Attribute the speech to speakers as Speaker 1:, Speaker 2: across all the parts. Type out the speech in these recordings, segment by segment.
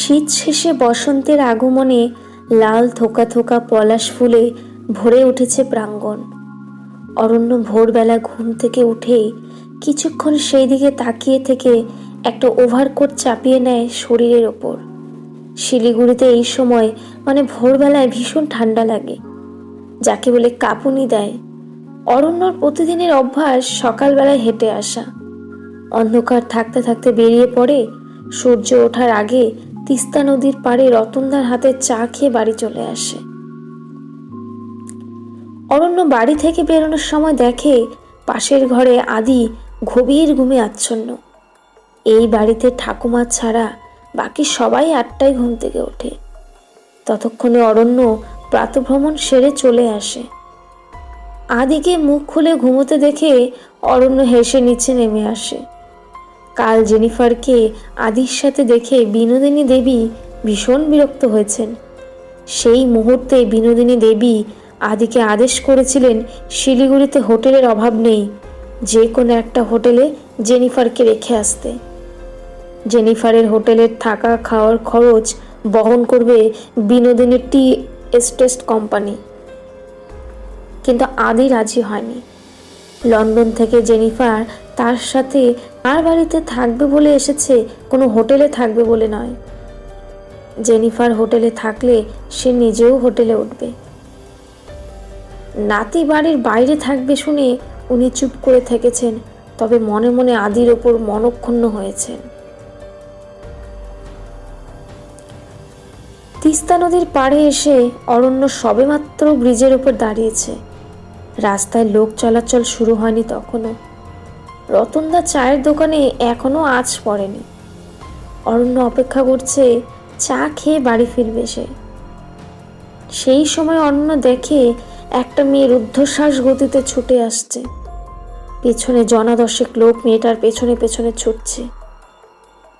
Speaker 1: শীত শেষে বসন্তের আগমনে লাল থোকা থোকা পলাশ ফুলে ভরে উঠেছে প্রাঙ্গণ। অরণ্য ভোরবেলা ঘুম থেকে উঠেই কিছুক্ষণ সেই দিকে তাকিয়ে থেকে একটা ওভারকোট চাপিয়ে নেয় শরীরের ওপর। শিলিগুড়িতে এই সময় মানে ভোরবেলায় ভীষণ ঠান্ডা লাগে, যাকে বলে কাঁপুনি দেয়। অরণ্যর প্রতিদিনের অভ্যাস সকালবেলায় হেঁটে আসা। অন্ধকার থাকতে থাকতে বেরিয়ে পড়ে সূর্য ওঠার আগে তিস্তা নদীর পাড়ে রতনদার হাতে চা খেয়ে বাড়ি চলে আসে। অরণ্য বাড়ি থেকে বেরোনোর সময় দেখে পাশের ঘরে আদি গভীর ঘুমে আচ্ছন্ন। এই বাড়িতে ঠাকুমা ছাড়া বাকি সবাই আটটায় ঘুম থেকে ওঠে। ততক্ষণে অরণ্য প্রাতভ্রমণ সেরে চলে আসে। আদিকে মুখ খুলে ঘুমোতে দেখে অরণ্য হেসে নিচে নেমে আসে। কাল জেনিফারকে আদির সাথে দেখে বিনোদিনী দেবী ভীষণ বিরক্ত হয়েছেন। সেই মুহূর্তে বিনোদিনী দেবী আদিকে আদেশ করেছিলেন শিলিগুড়িতে হোটেলের অভাব নেই, যে কোনো একটা হোটেলে জেনিফারকে রেখে আসতে। জেনিফারের হোটেলের থাকা খাওয়ার খরচ বহন করবে বিনোদিনী টি এস্টেস্ট কোম্পানি। কিন্তু আদি রাজি হয়নি। লন্ডন থেকে জেনিফার তার সাথে তার বাড়িতে থাকবে বলে এসেছে, কোনো হোটেলে থাকবে বলে নয়। জেনিফার হোটেলে থাকলে সে নিজেও হোটেলে উঠবে। নাতি বাড়ির বাইরে থাকবে শুনে উনি চুপ করে থেকেছেন, তবে মনে মনে আদির ওপর মনক্ষুণ্ণ হয়েছেন। তিস্তা নদীর পাড়ে এসে অরণ্য সবেমাত্র ব্রিজের উপর দাঁড়িয়েছে। রাস্তায় লোক চলাচল শুরু হয়নি তখনও। রতনদা চায়ের দোকানে এখনও আঁচ পড়েনি। অরণ্য অপেক্ষা করছে, চা খেয়ে বাড়ি ফিরবে সে। সেই সময় অরণ্য দেখে একটা মেয়ে রুদ্ধশ্বাস গতিতে ছুটে আসছে। পেছনে জনাদশেক লোক মেয়েটার পেছনে পেছনে ছুটছে।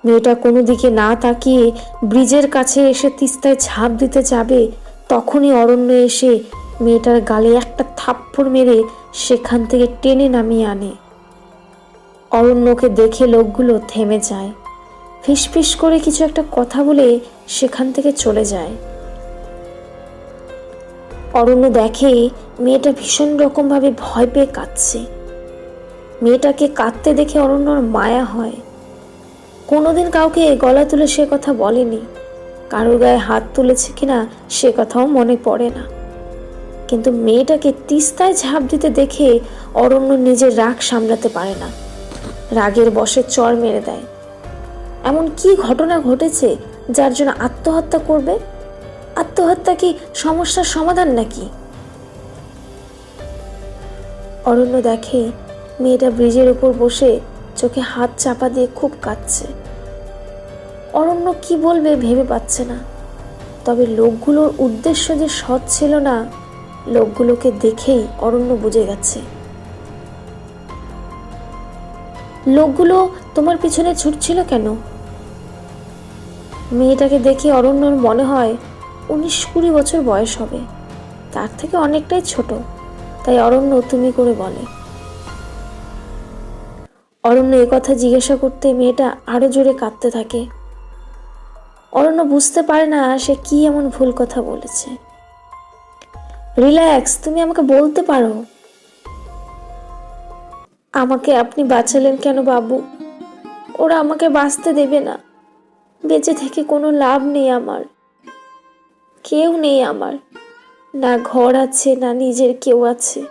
Speaker 1: মেয়েটা কোনো দিকে না তাকিয়ে ব্রিজের কাছে এসে তিস্তায় ঝাঁপ দিতে যাবে, তখনই অরণ্য এসে মেয়েটার গালে একটা থাপ্পড় মেরে সেখান থেকে টেনে নামিয়ে আনে। অরণ্যকে দেখে লোকগুলো থেমে যায়। ফিসফিস করে কিছু একটা কথা বলে সেখান থেকে চলে যায়। অরণ্য দেখে মেয়েটা ভীষণ রকমভাবে ভয় পেয়ে কাঁদছে। মেয়েটাকে কাঁদতে দেখে অরণ্যর মায়া হয়। কোনোদিন কাউকে গলা তুলে সে কথা বলেনি। কারোর গায়ে হাত তুলেছে কিনা সে কথাও মনে পড়ে না। কিন্তু মেয়েটাকে তিস্তায় ঝাঁপ দিতে দেখে অরণ্য নিজের রাগ সামলাতে পারে না। রাগের বসে চর মেরে দেয়। এমন কি ঘটনা ঘটেছে যার জন্য আত্মহত্যা করবে? আত্মহত্যা কি সমস্যার সমাধান নাকি? অরণ্য দেখে মেয়েটা ব্রিজের উপর বসে চোখে হাত চাপা দিয়ে খুব কাঁদছে। অরণ্য কি বলবে ভেবে পাচ্ছে না। তবে লোকগুলোর উদ্দেশ্য যে সৎ ছিল না, লোকগুলোকে দেখেই অরণ্য বুঝে গেছে। লোকগুলো তোমার পিছনে ছুটছিল কেন? মেয়েটাকে দেখে অরণ্যর মনে হয় উনিশ কুড়ি বছর বয়স হবে। তার থেকে অনেকটাই ছোট। তাই অরণ্য তুমি করে বলে। অরণ্য এ কথা জিজ্ঞাসা করতে মেয়েটা আরও জোরে কাঁদতে থাকে। অরণ্য বুঝতে পারে না সে কি এমন ভুল কথা বলেছে। রিল্যাক্স, তুমি আমাকে বলতে পারো। আমাকে আপনি বাঁচালেন কেন বাবু? ওরা আমাকে বাঁচতে দেবে না। বেঁচে থেকে কোনো লাভ নেই আমার। কেউ নেই আমার। না ঘর আছে, না নিজের কেউ আছে।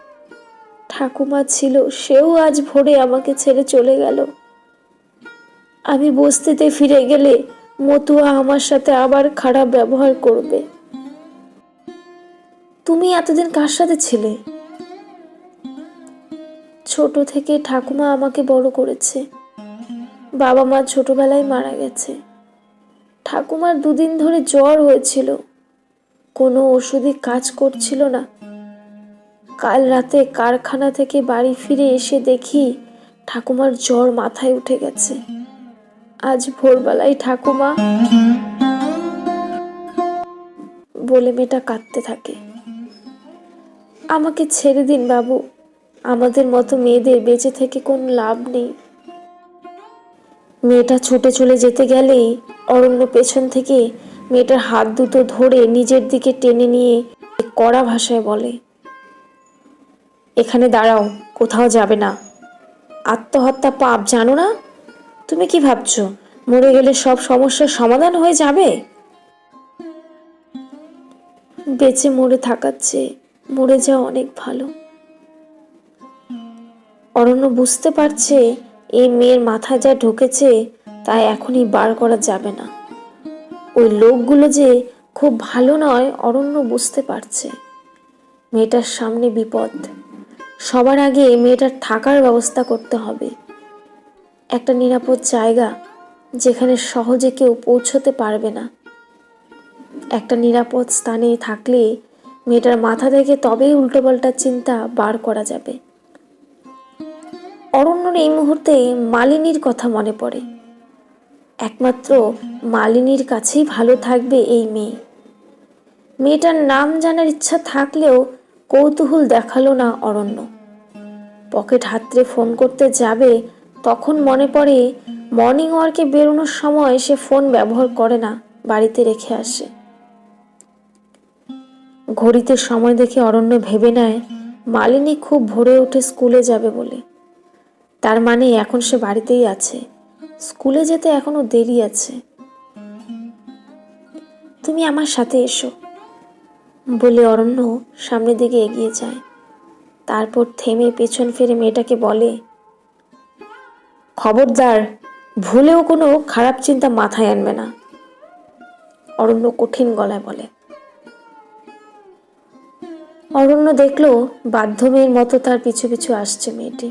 Speaker 1: ঠাকুমা ছিল, সেও আজ ভোরে আমাকে ছেড়ে চলে গেল। আমি বস্তিতে ফিরে গেলে মতুয়া আমার সাথে আবার খারাপ ব্যবহার করবে। তুমি এতদিন কার সাথে ছিলে? ছোট থেকে ঠাকুমা আমাকে বড় করেছে। বাবা মা ছোটবেলায় মারা গেছে। ঠাকুমার দুদিন ধরে জ্বর হয়েছিল। কোনো ওষুধই কাজ করছিল না। কাল রাতে কারখানা থেকে বাড়ি ফিরে এসে দেখি ঠাকুমার জ্বর মাথায় উঠে গেছে। আজ ভোরবেলায় ঠাকুমা বলে মেয়েটা কাঁদতে থাকে। আমাকে ছেড়ে দিন বাবু। আমাদের মতো মেয়েদের বেঁচে থেকে কোনো লাভ নেই। মেয়েটা ছুটে চলে যেতে গেলেই অরণ্য পেছন থেকে মেয়েটার হাত দুটো ধরে নিজের দিকে টেনে নিয়ে কড়া ভাষায় বলে, এখানে দাঁড়াও, কোথাও যাবে না। আত্মহত্যা পাপ, জানো না? তুমি কি ভাবছ, মরে গেলে সব সমস্যার সমাধান হয়ে যাবে? বেঁচে মরে থাকার চেয়ে মরে যাওয়া অনেক ভালো। অরণ্য বুঝতে পারছে এই মেয়ের মাথায় যা ঢুকেছে তা এখনই বার করা যাবে না। ওই লোকগুলো যে খুব ভালো নয়, অরণ্য বুঝতে পারছে। মেয়েটার সামনে বিপদ। সবার আগে মেয়েটার থাকার ব্যবস্থা করতে হবে। একটা নিরাপদ জায়গা যেখানে সহজে কেউ পৌঁছতে পারবে না। একটা নিরাপদ স্থানে থাকলে মেয়েটার মাথা থেকে তবেই উল্টোপাল্টা চিন্তা বার করা যাবে। অরণ্যর এই মুহূর্তে মালিনীর কথা মনে পড়ে। একমাত্র মালিনীর কাছেই ভালো থাকবে এই মেয়ে। মেয়েটার নাম জানার ইচ্ছা থাকলেও কৌতূহল দেখাল না অরণ্য। পকেট হাতড়ে ফোন করতে যাবে, তখন মনে পড়ে মর্নিং ওয়ার্কে বেরোনোর সময় সে ফোন ব্যবহার করে না, বাড়িতে রেখে আসে। ঘড়িতে সময় দেখে অরণ্য ভেবে নেয়, মালিনী খুব ভোরে উঠে স্কুলে যাবে বলে। তার মানে এখন সে বাড়িতেই আছে। স্কুলে যেতে এখনও দেরি আছে। তুমি আমার সাথে এসো, বলে অরণ্য সামনের দিকে এগিয়ে যায়। তারপর থেমে পেছন ফিরে মেয়েটাকে বলে, খবরদার, ভুলেও কোনো খারাপ চিন্তা মাথায় আনবে না। অরণ্য কঠিন গলায় বলে। অরণ্য দেখল বাধ্য মেয়ের মতো তার পিছু পিছু আসছে মেয়েটি।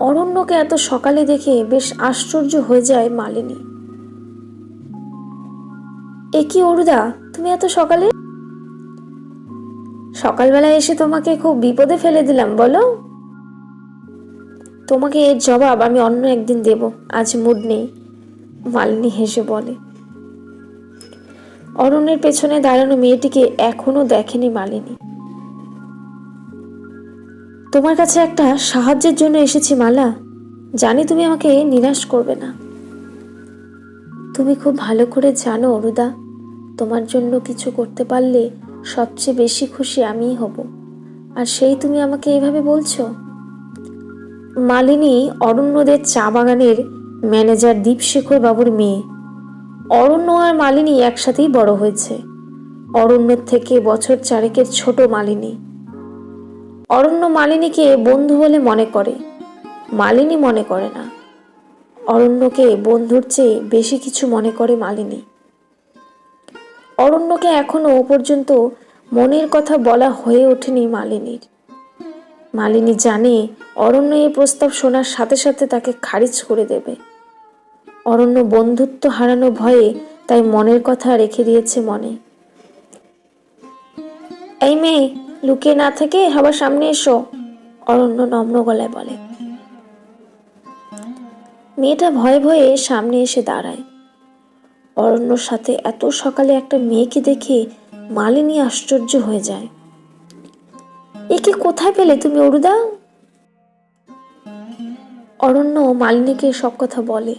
Speaker 1: অরণ্যকে এত সকালে দেখে বেশ আশ্চর্য হয়ে যায় মালিনী। এ কি অরুদা, তুমি এত সকালে? সকালবেলায় এসে তোমাকে খুব বিপদে ফেলে দিলাম, বলো। তোমাকে এর জবাব আমি অন্য একদিন দেব, আজ মুড নেই, মালিনী হেসে বলে। অরণ্যের পেছনে দাঁড়ানো মেয়েটিকে এখনও দেখেনি মালিনী। তোমার কাছে একটা সাহায্যের জন্য এসেছি, মালা। জানি তুমি আমাকে নিরাশ করবে না। তুমি খুব ভালো করে জানো অরুদা তোমার জন্য কিছু করতে পারলে সবচেয়ে বেশি খুশি আমিই হব। আর সেই তুমি আমাকে এইভাবে বলছো? মালিনী অরণ্যদের চা বাগানের ম্যানেজার দীপশেখর বাবুর মেয়ে। অরণ্য আর মালিনী একসাথেই বড় হয়েছে। অরণ্যের থেকে বছর চারেকের ছোট মালিনী। অরণ্য মালিনীকে বন্ধু বলে মনে করে। মালিনী মনে করে না। অরণ্যকে বন্ধুর চেয়ে বেশি কিছু মনে করে মালিনী। অরণ্যকে এখনও পর্যন্ত মনের কথা বলা হয়ে ওঠেনি মালিনীর। মালিনী জানে অরণ্য এই প্রস্তাব শোনার সাথে সাথে তাকে খারিজ করে দেবে। অরণ্য বন্ধুত্ব হারানো ভয়ে তাই মনের কথা রেখে দিয়েছে মনে। এই মেয়ে লুকিয়ে না থেকে সবার সামনে এসো, অরণ্য নম্র গলায় বলে। মেয়েটা ভয়ে ভয়ে সামনে এসে দাঁড়ায়। অরণ্যর সাথে এত সকালে একটা মেয়েকে দেখে মালিনী আশ্চর্য হয়ে যায়। একে কোথায় পেলে তুমি, অরুদা? অরণ্য মালিনীকে সব কথা বলে।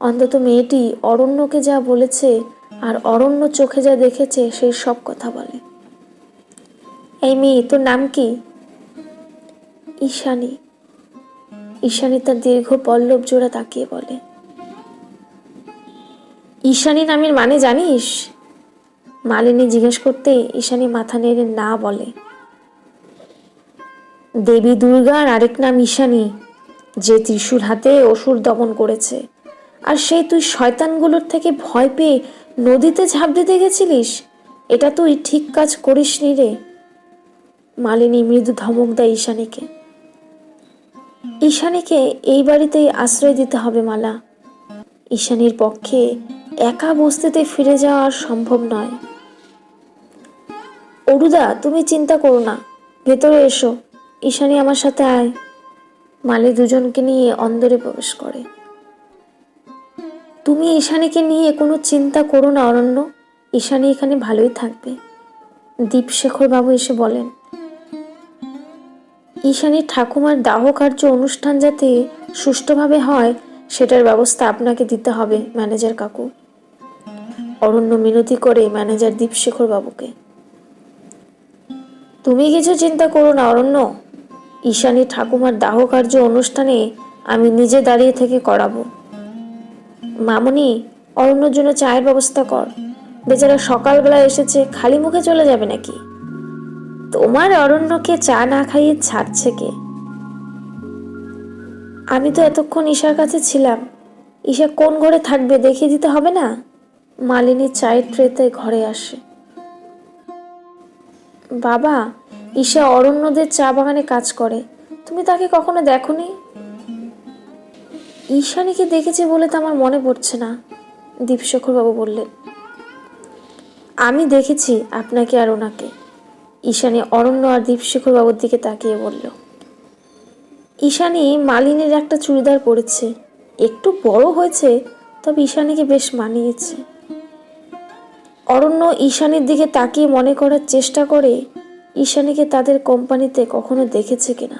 Speaker 1: অন্তত মেয়েটি অরণ্যকে যা বলেছে আর অরণ্য চোখে যা দেখেছে সেই সব কথা বলে। এই মেয়ে, তোর নাম কি? ঈশানী। ঈশানী তার দীর্ঘ পল্লব জোড়া তাকিয়ে বলে। ঈশানী নামের মানে জানিস? মালিনী জিজ্ঞেস করতে ঈশানী মাথা নেড়ে না বলে। দেবী দুর্গার আরেক নাম ঈশানী, যে ত্রিশূল হাতে অসুর দমন করেছে। আর সেই তুই শয়তানগুলোর থেকে ভয় পেয়ে নদীতে ঝাঁপ দিতে গেছিলিস? এটা তুই ঠিক কাজ করিসনি রে। মালিনী মৃদু ধমক দেয় ঈশানীকে। ঈশানীকে এই বাড়িতেই আশ্রয় দিতে হবে, মালা। ঈশানীর পক্ষে একা বস্তিতে ফিরে যাওয়া সম্ভব নয়। অরুদা, তুমি চিন্তা করো না। ভেতরে এসো। ঈশানী আমার সাথে আয়। মালি দুজনকে নিয়ে অন্দরে প্রবেশ করে। তুমি ঈশানীকে নিয়ে কোনো চিন্তা করো না, অরণ্য। ঈশানী এখানে ভালোই থাকবে। দীপশেখর বাবু এসে বলেন ঈশানীর ঠাকুমার দাহ কার্য অনুষ্ঠান যাতে সুষ্ঠুভাবে হয়, সেটার ব্যবস্থা আপনাকে দিতে হবে, ম্যানেজার কাকু। অরণ্য মিনতি করে ম্যানেজার দীপশেখর বাবুকে। তুমি কিছু চিন্তা করো না, অরণ্য। ঈশানী ঠাকুমার দাহ কার্য অনুষ্ঠানে আমি নিজে দাঁড়িয়ে থেকে করাবো। মামনি, অরণ্যর জন্য চায়ের ব্যবস্থা কর। বেচারা সকালবেলা এসেছে, খালি মুখে চলে যাবে নাকি? তোমার অরণ্যকে চা না খাইয়ে ছাড়ছে কে? আমি তো এতক্ষণ ঈশার কাছে ছিলাম। ঈশা কোন ঘরে থাকবে দেখিয়ে দিতে হবে না? মালিনী চায়ের ট্রেতে ঘরে আসে। বাবা, ঈশা অরণ্যদের চা বাগানে কাজ করে। তুমি তাকে কখনো দেখোনি? ঈশানীকে দেখেছি বলে তো আমার মনে পড়ছে না, দীপশেখরবাবু বললেন। আমি দেখেছি আপনাকে আর ওনাকে। ঈশানী অরণ্য আর দীপশেখর বাবুর দিকে তাকিয়ে বলল, ঈশানী, মালিনের একটা চুড়িদার পরেছে। একটু বড় হয়েছে, তবে ঈশানীকে বেশ মানিয়েছে। অরণ্য ঈশানীর দিকে তাকিয়ে মনে করার চেষ্টা করে, ঈশানীকে তাদের কোম্পানিতে কখনো দেখেছে কিনা।